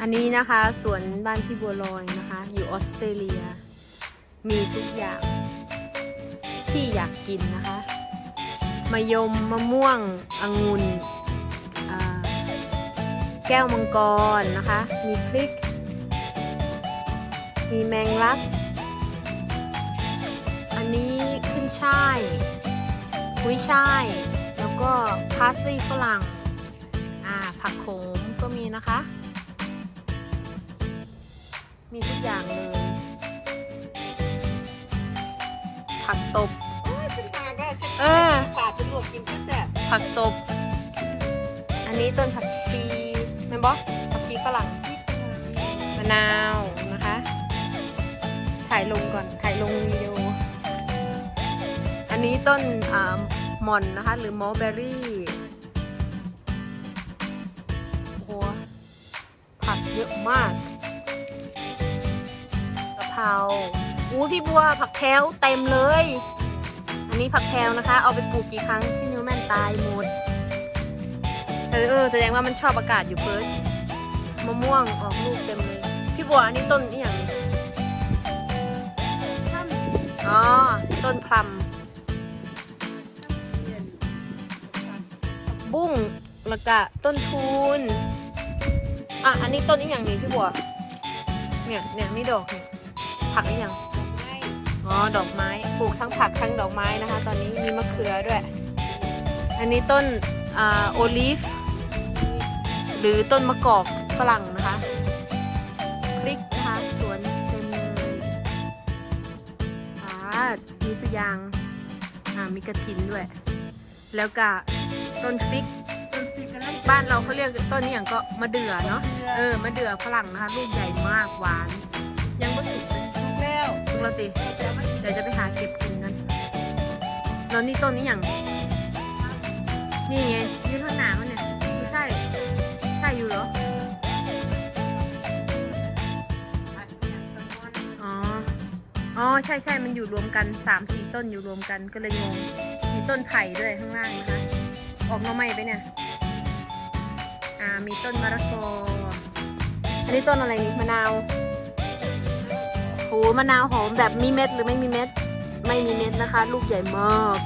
อันนี้นะคะสวนบ้านพี่บัวลอยนะคะ อยู่ออสเตรเลีย มีทุกอย่างที่อยากกินนะคะมะยมมะม่วงองุ่นแก้วมังกรนะคะ มีพริก มีแมงลัก อันนี้ขึ้นช่ายกุ้ยช่าย แล้วก็พาสลีย์ฝรั่ง อ่า ผักโขมก็มีนะคะ มีทุกอย่างเลย ผักตบโอ้ยขึ้นมาก็ฉันเออ ปาดเป็นลวกกินก็แซ่บผักตบ อันนี้ต้นผักชีแม่นบอผักชีฝรั่งมะนาวนะคะ ถ่ายลงก่อน ถ่ายลงวิดีโอ อันนี้ต้นอ่าหม่อนนะคะ หรือมอลเบอรี่ โอ้โหผักเยอะมากกะ เพราอู้พี่บัวผักแพรวเต็มเลย อันนี้ผักแพรวนะคะ เอาไปปลูกกี่ครั้งที่นิวแมนตายหมดเออเออแสดงว่ามันชอบอากาศอยู่เพิร์ดมะม่วงออกลูกเต็มเลย พี่บัวอันนี้ต้นนี่อย่างนี้อ๋อ ต้นพลัมบุ้งแล้วก็ต้นทูนอะ อันนี้ต้นนี้อย่างนี้พี่บัว เนี่ยเนี่ยนี่ดอกเนี่ย ผักนี่อย่างไม่อ๋อ ดอกไม้ ปลูกทั้งผักทั้งดอกไม้นะคะ ตอนนี้มีมะเขือด้วย อันนี้ต้นอ่าโอลิฟ หรือต้นมะกอกฝรั่งนะคะพริกนะคะสวนเต็มเลยอ่ามีสยางอ่ามีกระถินด้วย แล้วก็ต้นฟิกต้นพริกกะลังบ้านเราเขาเรียกต้นนี้อย่างก็มะเดื่อเนาะ เออ มะเดื่อฝรั่งนะคะ ลูกใหญ่มากหวาน แล้วสิ เดี๋ยวจะไปหาเก็บกินกันแล้วนี่ต้นนี้อย่าง นี่ไงยืนข้างหน้ามันเนี่ยไม่ใช่ ใช่อยู่เหรอ อ๋อ อ๋อ ใช่ใช่มันอยู่รวมกันสามสี่ต้นอยู่รวมกันก็เลยงง มีต้นไผ่ด้วยข้างล่างนะคะออกหน่อไม้ไปเนี่ย อ่า มีต้นมะละกออันนี้ต้นอะไรนี่มะนาว โหมะนาวหอมแบบมีเม็ดหรือไม่มีเม็ด ไม่มีเม็ดนะคะ ลูกใหญ่มาก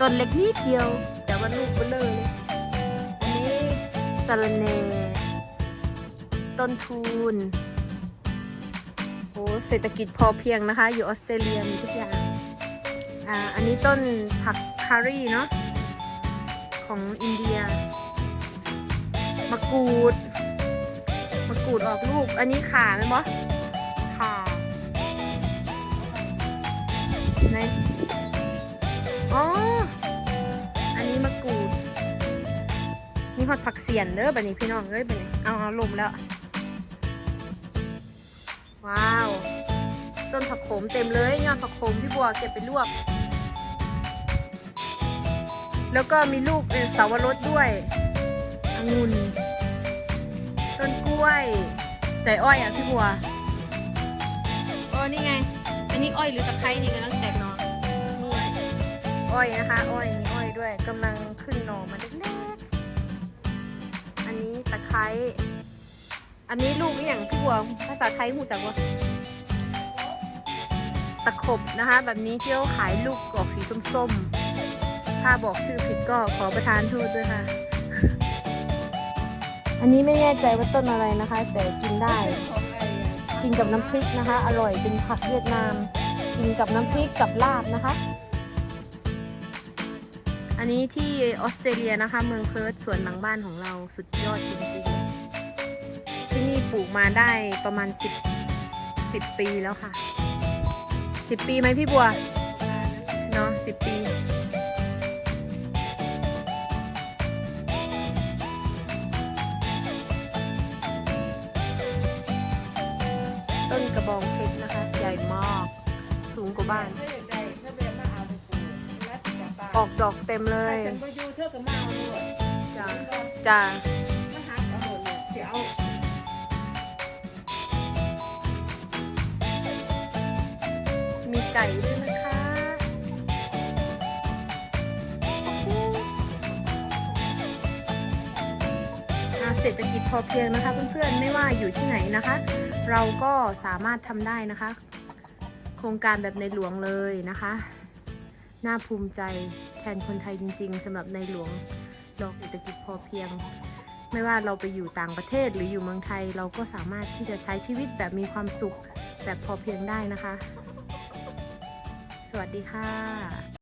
ต้นเล็กนิดเดียว แต่ว่าลูกเบลอเลยอันนี้สะระแหน่ต้นทูนโอ้เศรษฐกิจพอเพียงนะคะ อยู่ออสเตรเลียมีทุกอย่างอ่าอันนี้ต้นผักคารีเนาะของอินเดียมะกรูดมะกรูดออกลูก อันนี้ขาไหมบอ ไหนอ๋อ อันนี้มะกรูด มีฮอดผักเสียนเด้อบันนี้พี่น้องเอ้ยบันนี้ เอาเอาลมแล้ว ว้าว ต้นผักโขมเต็มเลยยอดผักโขมพี่บัวเก็บไปลวก แล้วก็มีลูกเสาวรสด้วยองุ่น ต้นกล้วย แต่อ้อยอะพี่บัว โอ๋อนี่ไง นนี้อ้อยหรือตะไคร้นี่กำลังแตกหน่อ้อยนะคะ อ้อยมีอ้อยด้วยกำลังขึ้นหน่อมาเล็กๆอันนี้ตะไคร้อันนี้ลูกนี่อย่างพี่วภาษาไทยหูจักว่าตะขบนะคะ แบบนี้ที่เขาขายลูกกรอกสีส้มๆ ถ้าบอกชื่อผิดก็ขอประทานโทษด้วยค่ะ อันนี้ไม่แน่ใจว่าต้นอะไรนะคะ แต่กินได้ กินกับน้ำพริกนะคะ อร่อยเป็นผักเวียดนาม กินกับน้ำพริกกับลาบนะคะ อันนี้ที่ออสเตรเลียนะคะ เมืองเพิร์ธสวนหลังบ้านของเราสุดยอดจริงๆ ที่นี่ปลูกมาได้ประมาณ 10 10 ปีแล้วค่ะ 10 ปีไหมพี่บัว เนาะ10 ปี ต้นกระบองเพชรนะคะ ใหญ่มาก สูงกว่าบ้านถ้าอยากได้ถ้าแบบมาเอาไปปลูกแล้วติดกับบ้านออกดอกเต็มเลถ้ายฉันไปอยู่เท่ากับมาเอาด้วยจ้าก็จ้ามาหาเอาหมดเลยเดี๋ยวเอามีไก่ด้วยนะคะอะเศรษฐกิจพอเพียงนะคะเพื่อนๆ ไม่ว่าอยู่ที่ไหนนะคะ เราก็สามารถทำได้นะคะ โครงการแบบในหลวงเลยนะคะ น่าภูมิใจแทนคนไทยจริง ๆสำหรับในหลวงดอกเศรษฐกิจพอเพียง ไม่ว่าเราไปอยู่ต่างประเทศหรืออยู่เมืองไทย เราก็สามารถที่จะใช้ชีวิตแบบมีความสุขแบบพอเพียงได้นะคะ สวัสดีค่ะ